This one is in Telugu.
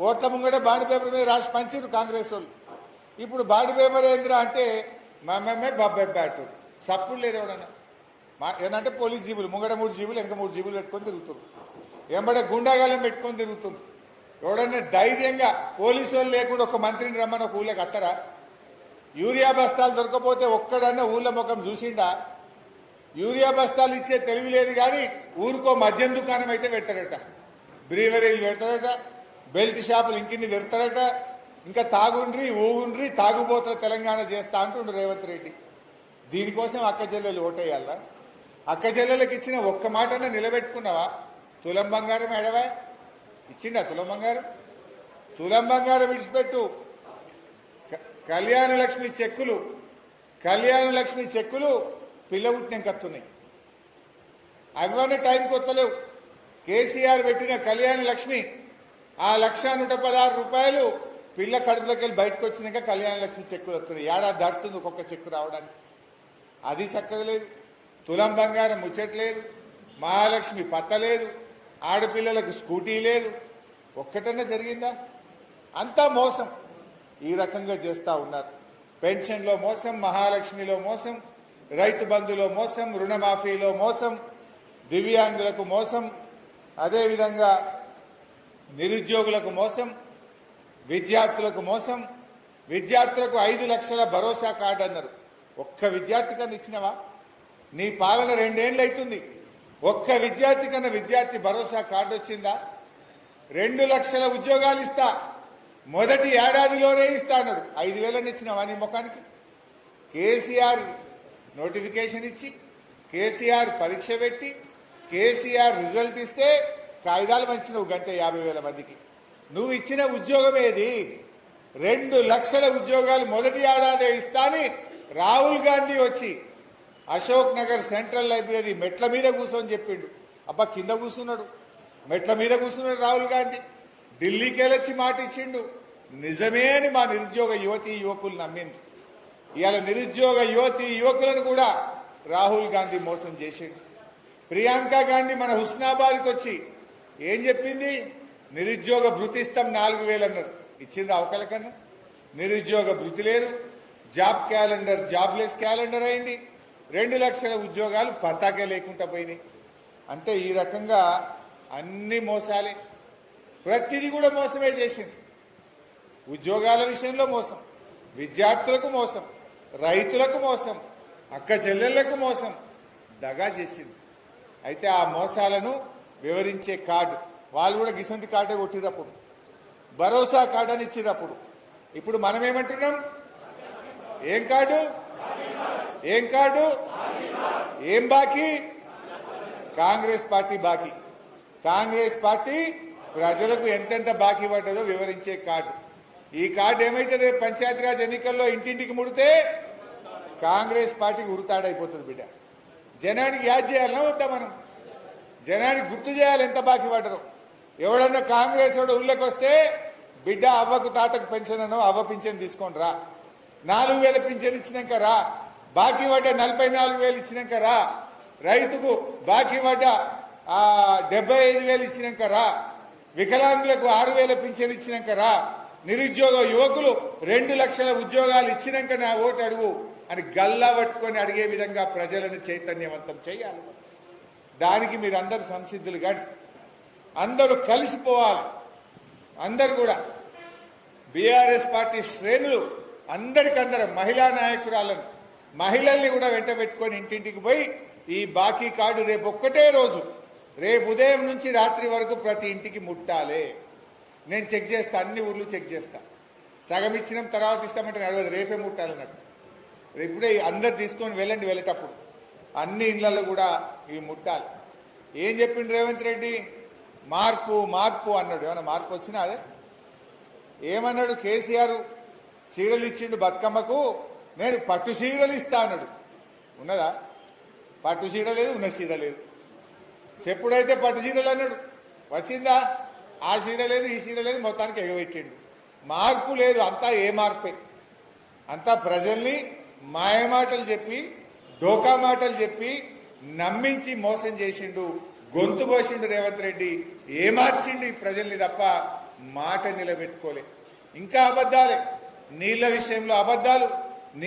ఓట్ల ముంగట బాండ్ పేపర్ మీద రాసి పంచారు కాంగ్రెస్ వాళ్ళు. ఇప్పుడు బాండ్ పేపర్ ఏందిరా అంటే మమ్మే బబ్బే బ్యాటు సప్పుడు లేదు ఎవడన్నా. మా ఏంటంటే పోలీస్ జీబులు ముంగడ మూడు జీబులు వెనక మూడు జీబులు పెట్టుకొని తిరుగుతున్నారు ఎంబడే గుండాగాలం పెట్టుకొని తిరుగుతున్నారు ఎవడన్నా ధైర్యంగా పోలీసు వాళ్ళు లేకుండా ఒక మంత్రిని రమ్మని ఒక ఊళ్ళకి అత్తరా యూరియా బస్తాలు దొరకపోతే ఒక్కడన్నా ఊళ్ళ ముఖం చూసిండా? యూరియా బస్తాలు ఇచ్చే తెలివి లేదు కానీ ఊరుకో మద్యం దుకాణం అయితే పెడతాడట బ్రీవరీలు పెడతాడట బెల్ట్ షాపులు ఇంకిన్ని తెరుతాడట ఇంకా తాగుండ్రి ఊగుండ్రి తాగుబోతుల తెలంగాణ చేస్తా అంటుండు రేవంత్ రెడ్డి. దీనికోసం అక్క చెల్లెలు ఓటేయాలా? అక్క చెల్లెలకు ఇచ్చిన ఒక్క మాటనే నిలబెట్టుకున్నావా? తులం బంగారం ఎడవా ఇచ్చిండా తులం బంగారం? తులం బంగారం విడిచిపెట్టు. కళ్యాణ లక్ష్మి చెక్కులు కళ్యాణ లక్ష్మి చెక్కులు పిల్ల పుట్టిన కత్తున్నాయి. అవన్నీ టైంకి వస్తలేవు కేసీఆర్ పెట్టిన కళ్యాణ లక్ష్మి ఆ లక్ష నూట పదహారు రూపాయలు పిల్ల కడుపులోకి వెళ్ళి బయటకు వచ్చినాక కళ్యాణ లక్ష్మి చెక్కులు వస్తున్నాయి. ఏడాది దాటుతుంది ఒక్కొక్క చెక్కు రావడానికి. అది చక్కగా లేదు. తులం బంగారం ముచ్చట్లేదు. మహాలక్ష్మి పత్తలేదు. ఆడపిల్లలకు స్కూటీ లేదు. ఒక్కటన్నా జరిగిందా? అంతా మోసం. ఈ రకంగా చేస్తూ ఉన్నారు. పెన్షన్లో మోసం మహాలక్ష్మిలో మోసం రైతు బంధులో మోసం రుణమాఫీలో మోసం దివ్యాంగులకు మోసం. అదేవిధంగా నిరుద్యోగులకు మోసం విద్యార్థులకు మోసం విద్యార్థులకు ఐదు లక్షల భరోసా కార్డు అన్నారు. ఒక్క విద్యార్థి కన్నా ఇచ్చినవా? నీ పాలన రెండేళ్ళు అవుతుంది ఒక్క విద్యార్థి కన్నా విద్యార్థి భరోసా కార్డు వచ్చిందా? రెండు లక్షల ఉద్యోగాలు ఇస్తా. మొదటి ఏడాదిలోనే ఇస్తా అన్నాడు. ఐదు వేలని ఇచ్చినావా నీ ముఖానికి? కేసీఆర్ నోటిఫికేషన్ ఇచ్చి కేసీఆర్ పరీక్ష పెట్టి కేసీఆర్ రిజల్ట్ ఇస్తే కాగితాలు పంచినవు గంట యాభై వేల మందికి. నువ్వు ఇచ్చిన ఉద్యోగం ఏది? రెండు లక్షల ఉద్యోగాలు మొదటి ఏడాదే ఇస్తాని రాహుల్ గాంధీ వచ్చి అశోక్ నగర్ సెంట్రల్ లైబ్రరీ మెట్ల మీద కూర్చొని చెప్పిండు. అబ్బా కింద కూర్చున్నాడు. మెట్ల మీద కూర్చున్నాడు రాహుల్ గాంధీ. ఢిల్లీకి వెళ్ళొచ్చి మాట ఇచ్చిండు. నిజమే అని మా నిరుద్యోగ యువతి యువకులు నమ్మింది. ఇవాళ నిరుద్యోగ యువతి యువకులను కూడా రాహుల్ గాంధీ మోసం చేసిండు. ప్రియాంక గాంధీ మన హుస్నాబాద్కి వచ్చి ఏం చెప్పింది? నిరుద్యోగ భృతిస్తాం నాలుగు వేలు అన్నారు ఇచ్చింది అవకలకన్నా నిరుద్యోగ భృతి లేదు. జాబ్ క్యాలెండర్ జాబ్లెస్ క్యాలెండర్ అయింది. రెండు లక్షల ఉద్యోగాలు పతాకే లేకుండా పోయినాయి. అంటే ఈ రకంగా అన్ని మోసాలే. ప్రతిదీ కూడా మోసమే చేసింది. ఉద్యోగాల విషయంలో మోసం. విద్యార్థులకు మోసం. రైతులకు మోసం. అక్క చెల్లెళ్ళకు మోసం. దగా చేసింది. అయితే ఆ మోసాలను వివరించే కార్డు. వాళ్ళు కూడా గిసంటి కార్డే కొట్టినప్పుడు భరోసా కార్డు అని ఇచ్చినప్పుడు ఇప్పుడు మనం ఏమంటున్నాం ఏం కార్డు? ఏం కార్డు? ఏం బాకీ? కాంగ్రెస్ పార్టీ బాకీ. కాంగ్రెస్ పార్టీ ప్రజలకు ఎంతెంత బాకీ పడ్డదో వివరించే కార్డు. ఈ కార్డు ఏమైతే రేపు పంచాయతీరాజ్ ఎన్నికల్లో ఇంటింటికి ముడితే కాంగ్రెస్ పార్టీకి ఉరుతాడైపోతుంది బిడ్డ. జనానికి యాద్ చేయాలన్నా వద్దా మనం? జనానికి గుర్తు చేయాలి ఎంత బాకీ పడరు ఎవడన్నా కాంగ్రెస్ వాడు ఊళ్ళకి వస్తే బిడ్డ అవ్వకు తాతకు పెన్షన్ అనో అవ్వ పింఛన్ తీసుకొని రా. నాలుగు వేల పింఛన్ ఇచ్చినాక రా. బాకీ పడ్డ నలభై నాలుగు వేలు ఇచ్చినాక రా. రైతుకు బాకీ పడ్డ డెబ్బై ఐదు వేలు ఇచ్చినాక రా. వికలాంగులకు ఆరు వేల పింఛన్ ఇచ్చినాక రా. నిరుద్యోగ యువకులు రెండు లక్షల ఉద్యోగాలు ఇచ్చినాక నా ఓటు అడుగు అని గల్లా పట్టుకొని అడిగే విధంగా ప్రజలను చైతన్యవంతం చేయాలి. దానికి మీరు అందరు సంసిద్ధులు కానీ అందరూ కలిసిపోవాలి అందరు కూడా. బీఆర్ఎస్ పార్టీ శ్రేణులు అందరికందరం మహిళా నాయకురాలను మహిళల్ని కూడా వెంట పెట్టుకొని ఇంటింటికి పోయి ఈ బాకీ కార్డు రేపు ఒక్కటే రోజు రేపు ఉదయం నుంచి రాత్రి వరకు ప్రతి ఇంటికి ముట్టాలే. నేను చెక్ చేస్తా అన్ని ఊర్లు చెక్ చేస్తా. సగం ఇచ్చిన తర్వాత ఇస్తామంటే నడవదు రేపే ముట్టాలి నాకు. ఇప్పుడే అందరు తీసుకొని వెళ్ళండి వెళ్ళేటప్పుడు. అన్ని ఇళ్ళలో కూడా ఇవి ముట్టాలి. ఏం చెప్పిండు రేవంత్ రెడ్డి? మార్పు మార్పు అన్నాడు. ఏమైనా మార్పు వచ్చినా అదే? ఏమన్నాడు కేసీఆర్? చీరలు ఇచ్చిండు బతుకమ్మకు నేను పట్టు చీరలు ఇస్తా అన్నాడు. ఉన్నదా? పట్టు చీర లేదు ఉన్న చీర లేదు. చెప్పుడైతే పట్టు చీరలు అన్నాడు. వచ్చిందా? ఆ చీర లేదు ఈ చీర లేదు మొత్తానికి ఎగబెట్టిండు. మార్పు లేదు అంతా ఏ మార్పే. అంతా ప్రజల్ని మాయమాటలు చెప్పి డోకా మాటలు చెప్పి నమ్మించి మోసం చేసిండు గొంతు కోసిండు రేవంత్ రెడ్డి ఏ ఈ ప్రజల్ని తప్ప మాట నిలబెట్టుకోలే. ఇంకా అబద్ధాలే. నీళ్ళ విషయంలో అబద్ధాలు.